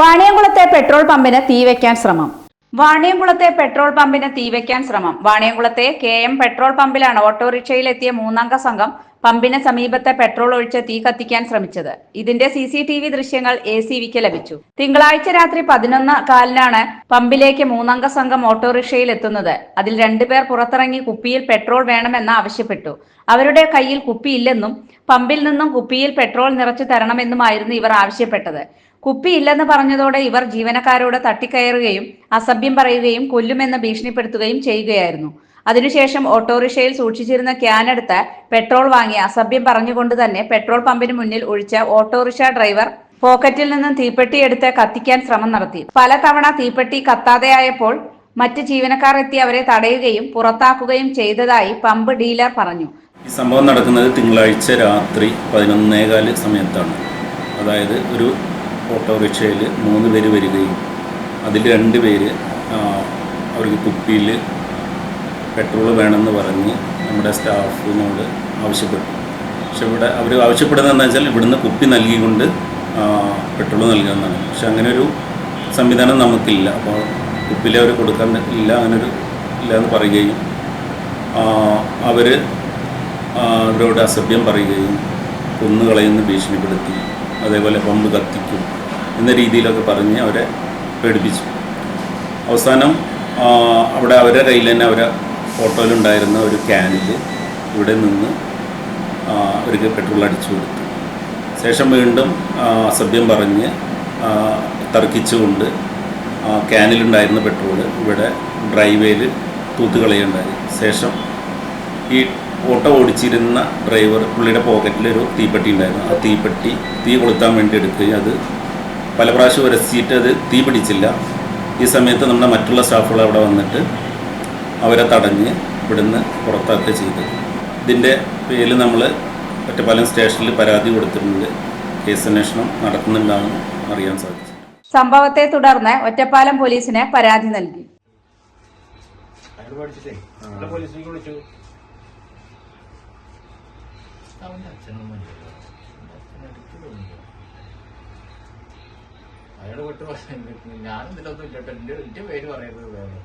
വാണിയംകുളത്തെ petrol പമ്പിന് തീവയ്ക്കാൻ ശ്രമം. വാണിയംകുളത്തെ പെട്രോൾ പമ്പിന് തീവയ്ക്കാൻ ശ്രമം. വാണിയംകുളത്തെ കെ എം പെട്രോൾ പമ്പിലാണ് ഓട്ടോറിക്ഷയിലെത്തിയ മൂന്നംഗ സംഘം പമ്പിന് സമീപത്തെ പെട്രോൾ ഒഴിച്ച് തീ കത്തിക്കാൻ ശ്രമിച്ചത്. ഇതിന്റെ സി സി ടി വി ദൃശ്യങ്ങൾ എ സി വിക്ക് ലഭിച്ചു. തിങ്കളാഴ്ച രാത്രി പതിനൊന്ന് കാലിനാണ് പമ്പിലേക്ക് മൂന്നംഗ സംഘം ഓട്ടോറിക്ഷയിൽ എത്തുന്നത്. അതിൽ രണ്ടുപേർ പുറത്തിറങ്ങി കുപ്പിയിൽ പെട്രോൾ വേണമെന്ന് ആവശ്യപ്പെട്ടു. അവരുടെ കയ്യിൽ കുപ്പിയില്ലെന്നും പമ്പിൽ നിന്നും കുപ്പിയിൽ പെട്രോൾ നിറച്ചു തരണമെന്നുമായിരുന്നു ഇവർ ആവശ്യപ്പെട്ടത്. കുപ്പിയില്ലെന്ന് പറഞ്ഞതോടെ ഇവർ ജീവനക്കാരോട് തട്ടിക്കയറുകയും അസഭ്യം പറയുകയും കൊല്ലുമെന്ന് ഭീഷണിപ്പെടുത്തുകയും ചെയ്യുകയായിരുന്നു. അതിനുശേഷം ഓട്ടോറിക്ഷയിൽ സൂക്ഷിച്ചിരുന്ന ക്യാനെടുത്ത് പെട്രോൾ വാങ്ങി അസഭ്യം പറഞ്ഞുകൊണ്ട് തന്നെ പെട്രോൾ പമ്പിന് മുന്നിൽ ഒഴിച്ച ഓട്ടോറിക്ഷ ഡ്രൈവർ പോക്കറ്റിൽ നിന്നും തീപ്പെട്ടി എടുത്ത് കത്തിക്കാൻ ശ്രമം നടത്തി. പലതവണ തീപ്പെട്ടി കത്താതെയായപ്പോൾ മറ്റ് ജീവനക്കാർ എത്തി അവരെ തടയുകയും പുറത്താക്കുകയും ചെയ്തതായി പമ്പ് ഡീലർ പറഞ്ഞു. ഈ സംഭവം നടക്കുന്നത് തിങ്കളാഴ്ച രാത്രി പതിനൊന്നേകാൽ സമയത്താണ്. അതായത് ഒരു ഓട്ടോറിക്ഷയിൽ മൂന്ന് പേര് വരികയും അതിൽ രണ്ട് പേര് അവർക്ക് കുപ്പിയിൽ പെട്രോൾ വേണമെന്ന് പറഞ്ഞ് നമ്മുടെ സ്റ്റാഫിനോട് ആവശ്യപ്പെട്ടു. പക്ഷെ ഇവിടെ അവർ ആവശ്യപ്പെടുന്നതെന്ന് വെച്ചാൽ ഇവിടുന്ന് കുപ്പി നൽകിക്കൊണ്ട് പെട്രോൾ നൽകുന്നതാണ് പക്ഷെ അങ്ങനെ ഒരു സംവിധാനം നമുക്കില്ല. അപ്പോൾ കുപ്പിയിൽ അവർ കൊടുക്കാൻ ഇല്ല അങ്ങനൊരു ഇല്ല എന്ന് പറയുകയും അവർ അവരോട് അസഭ്യം പറയുകയും കൊന്നുകളയുന്ന ഭീഷണിപ്പെടുത്തി അതേപോലെ പമ്പ് കത്തിക്കും എന്ന രീതിയിലൊക്കെ പറഞ്ഞ് അവരെ പേടിപ്പിച്ചു. അവസാനം അവിടെ അവരുടെ കയ്യിൽ തന്നെ അവരെ ഓട്ടോയിലുണ്ടായിരുന്ന ഒരു ക്യാനിൽ ഇവിടെ നിന്ന് ഒരു പെട്രോൾ അടിച്ചു കൊടുത്തു. ശേഷം വീണ്ടും അസഭ്യം പറഞ്ഞ് തർക്കിച്ചുകൊണ്ട് ക്യാനിലുണ്ടായിരുന്ന പെട്രോൾ ഇവിടെ ഡ്രൈവേയിൽ തൂത്തുകളയുണ്ടായി. ശേഷം ഈ ഓട്ടോ ഓടിച്ചിരുന്ന ഡ്രൈവർ പുള്ളിയുടെ പോക്കറ്റിലൊരു തീപ്പെട്ടി ഉണ്ടായിരുന്നു. ആ തീപ്പെട്ടി തീ കൊളുത്താൻ വേണ്ടി എടുക്കുകയും അത് പല പ്രാവശ്യം ഉരസിയിട്ട് അത് തീ പിടിച്ചില്ല. ഈ സമയത്ത് നമ്മുടെ മറ്റുള്ള സ്റ്റാഫുകൾ അവിടെ വന്നിട്ട് അവരെ തടഞ്ഞ് ഇവിടുന്ന് പുറത്താക്കുക ചെയ്തത് ഇതിന്റെ പേരിൽ നമ്മൾ ഒറ്റപ്പാലം സ്റ്റേഷനിൽ പരാതി കൊടുത്തിട്ടുണ്ട്. കേസ് അന്വേഷണം നടക്കുന്നുണ്ടാണെന്ന് അറിയാൻ സാധിച്ചു. സംഭവത്തെ തുടർന്ന് ഒറ്റപ്പാലം പോലീസിന് പരാതി നൽകി. അയാൾ വിട്ടു പറഞ്ഞു ഞാനും ഇതിലൊന്നും ഇല്ലട്ടോ എന്റെ എന്റെ പേര് പറയരുത് വേറെ.